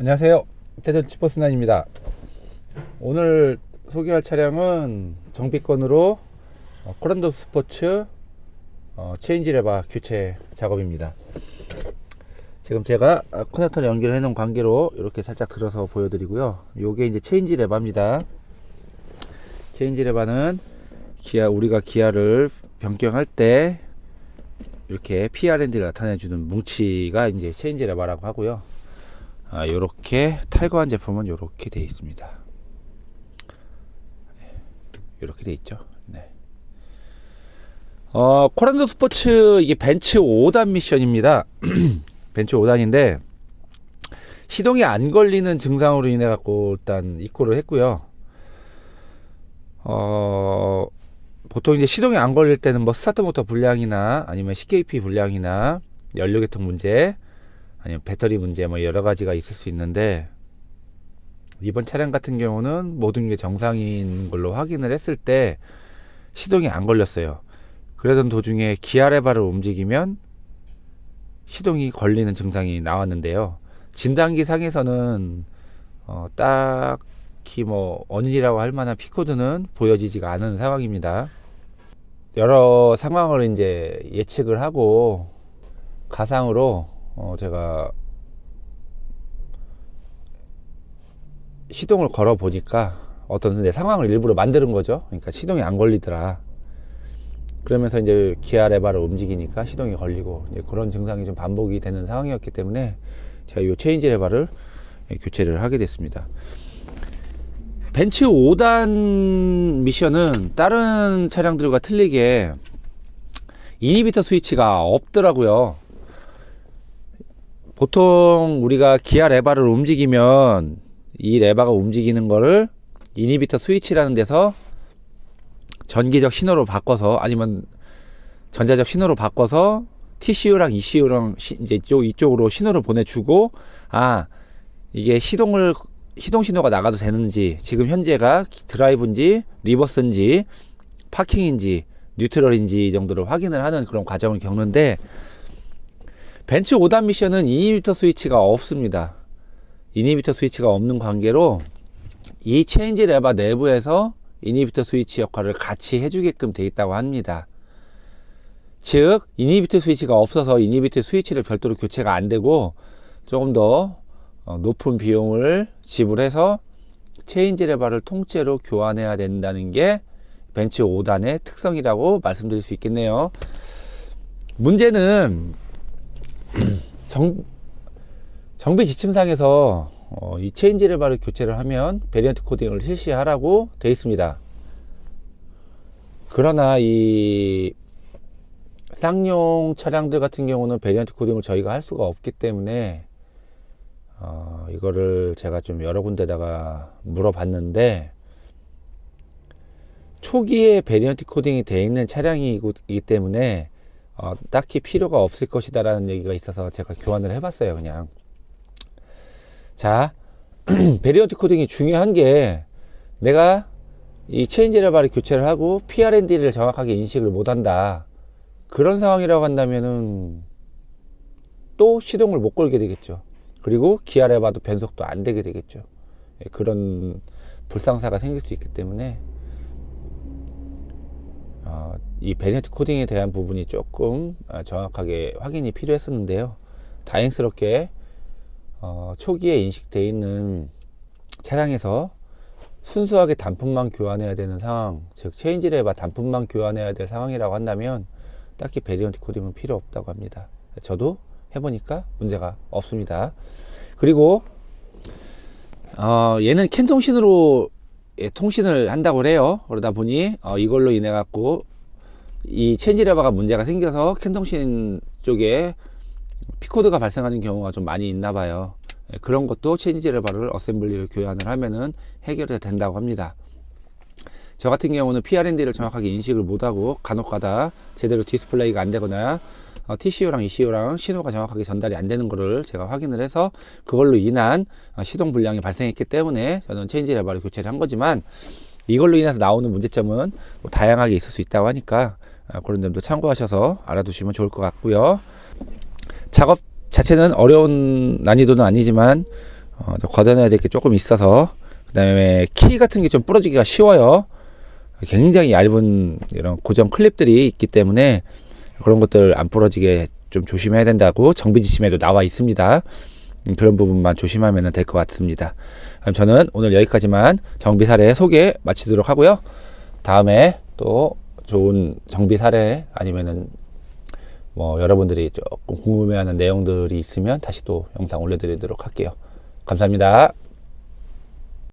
안녕하세요. 대전 치퍼스난입니다. 오늘 소개할 차량은 정비권으로 어, 코란도 스포츠 어, 체인지 레바 교체 작업입니다. 지금 제가 아, 커넥터 연결해 놓은 관계로 이렇게 살짝 들어서 보여드리고요. 요게 이제 체인지 레바입니다. 체인지 레바는 기아 우리가 기아를 변경할 때 이렇게 PRND를 나타내 주는 뭉치가 이제 체인지 레바라고 하고요. 아, 요렇게 탈거한 제품은 요렇게 되어 있습니다. 요렇게 되어 있죠. 네. 어, 코란도 스포츠 이게 벤츠 5단 미션입니다. 벤츠 5단인데 시동이 안 걸리는 증상으로 인해 갖고 일단 입고를 했고요. 어, 보통 이제 시동이 안 걸릴 때는 뭐 스타트 모터 불량이나 아니면 CKP 불량이나 연료 계통 문제 아니면 배터리 문제 뭐 여러 가지가 있을 수 있는데 이번 차량 같은 경우는 모든 게 정상인 걸로 확인을 했을 때 시동이 안 걸렸어요. 그러던 도중에 기아 레바를 움직이면 시동이 걸리는 증상이 나왔는데요. 진단기 상에서는 어, 딱히 뭐 원인이라고 할 만한 피코드는 보여지지가 않은 상황입니다. 여러 상황을 이제 예측을 하고 가상으로 어, 제가 시동을 걸어 보니까 어떤 내 상황을 일부러 만드는 거죠. 그러니까 시동이 안 걸리더라. 그러면서 이제 기아 레바를 움직이니까 시동이 걸리고 그런 증상이 좀 반복이 되는 상황이었기 때문에 제가 이 체인지 레바를 교체를 하게 됐습니다. 벤츠 5단 미션은 다른 차량들과 틀리게 이니비터 스위치가 없더라고요. 보통 우리가 기아 레바를 움직이면 이 레바가 움직이는 거를 이니비터 스위치라는 데서 전기적 신호로 바꿔서 아니면 전자적 신호로 바꿔서 TCU랑 ECU랑 시, 이제 이쪽 이쪽으로 신호를 보내주고 아 이게 시동을 시동 신호가 나가도 되는지 지금 현재가 드라이브인지 리버스인지 파킹인지 뉴트럴인지 정도를 확인을 하는 그런 과정을 겪는데 벤츠 5단 미션은 이니비터 스위치가 없습니다. 이니비터 스위치가 없는 관계로 이 체인지 레바 내부에서 이니비터 스위치 역할을 같이 해주게끔 되어 있다고 합니다. 즉 이니비터 스위치가 없어서 이니비터 스위치를 별도로 교체가 안 되고 조금 더 어, 높은 비용을 지불해서 체인지 레바를 통째로 교환해야 된다는 게 벤츠 5단의 특성이라고 말씀드릴 수 있겠네요. 문제는 정, 정비 지침상에서 어, 이 체인지 레바를 교체를 하면 베리언트 코딩을 실시하라고 되어 있습니다. 그러나 이 쌍용 차량들 같은 경우는 베리언트 코딩을 저희가 할 수가 없기 때문에 어, 이거를 제가 좀 여러 군데다가 물어봤는데 초기에 베리언트 코딩이 되어 있는 차량이기 때문에 어, 딱히 필요가 없을 것이다라는 얘기가 있어서 제가 교환을 해봤어요 그냥. 자 베리언트 코딩이 중요한 게 내가 이 체인지 레바를 교체를 하고 PRND를 정확하게 인식을 못한다. 그런 상황이라고 한다면은 또 시동을 못 걸게 되겠죠. 그리고 기아 레바도 변속도 안 되게 되겠죠. 예, 그런 불상사가 생길 수 있기 때문에 어, 이 베네트 코딩에 대한 부분이 조금 아, 정확하게 확인이 필요했었는데요. 다행스럽게 어, 초기에 인식되어 있는 차량에서 순수하게 단품만 교환해야 되는 상황, 즉 체인지 레바 단품만 교환해야 될 상황이라고 한다면 딱히 베리언트 코딩은 필요 없다고 합니다. 저도 해보니까 문제가 없습니다. 그리고 어, 얘는 캔 통신으로 예, 통신을 한다고 해요. 그러다 보니 어, 이걸로 인해 갖고 이 체인지 레버가 문제가 생겨서 캔 통신 쪽에 피코드가 발생하는 경우가 좀 많이 있나 봐요. 예, 그런 것도 체인지 레버를 어셈블리를 교환을 하면은 해결이 된다고 합니다. 저 같은 경우는 PRND를 정확하게 인식을 못하고 간혹가다 제대로 디스플레이가 안 되거나 어, TCU랑 ECU랑 신호가 정확하게 전달이 안 되는 거를 제가 확인을 해서 그걸로 인한 어, 시동 불량이 발생했기 때문에 저는 체인지 레버를 교체를 한 거지만 이걸로 인해서 나오는 문제점은 뭐 다양하게 있을 수 있다고 하니까 어, 그런 점도 참고하셔서 알아두시면 좋을 것 같고요. 작업 자체는 어려운 난이도는 아니지만 어, 좀 걷어내야 될 게 조금 있어서 그 다음에 키 같은 게 좀 부러지기가 쉬워요 굉장히 얇은 이런 고정 클립들이 있기 때문에 그런 것들 안 부러지게 좀 조심해야 된다고 정비 지침에도 나와 있습니다 음, 그런 부분만 조심하면 될 것 같습니다 그럼 저는 오늘 여기까지만 정비 사례 소개 마치도록 하고요 다음에 또 좋은 정비 사례 아니면은 뭐 여러분들이 조금 궁금해하는 내용들이 있으면 다시 또 영상 올려드리도록 할게요. 감사합니다.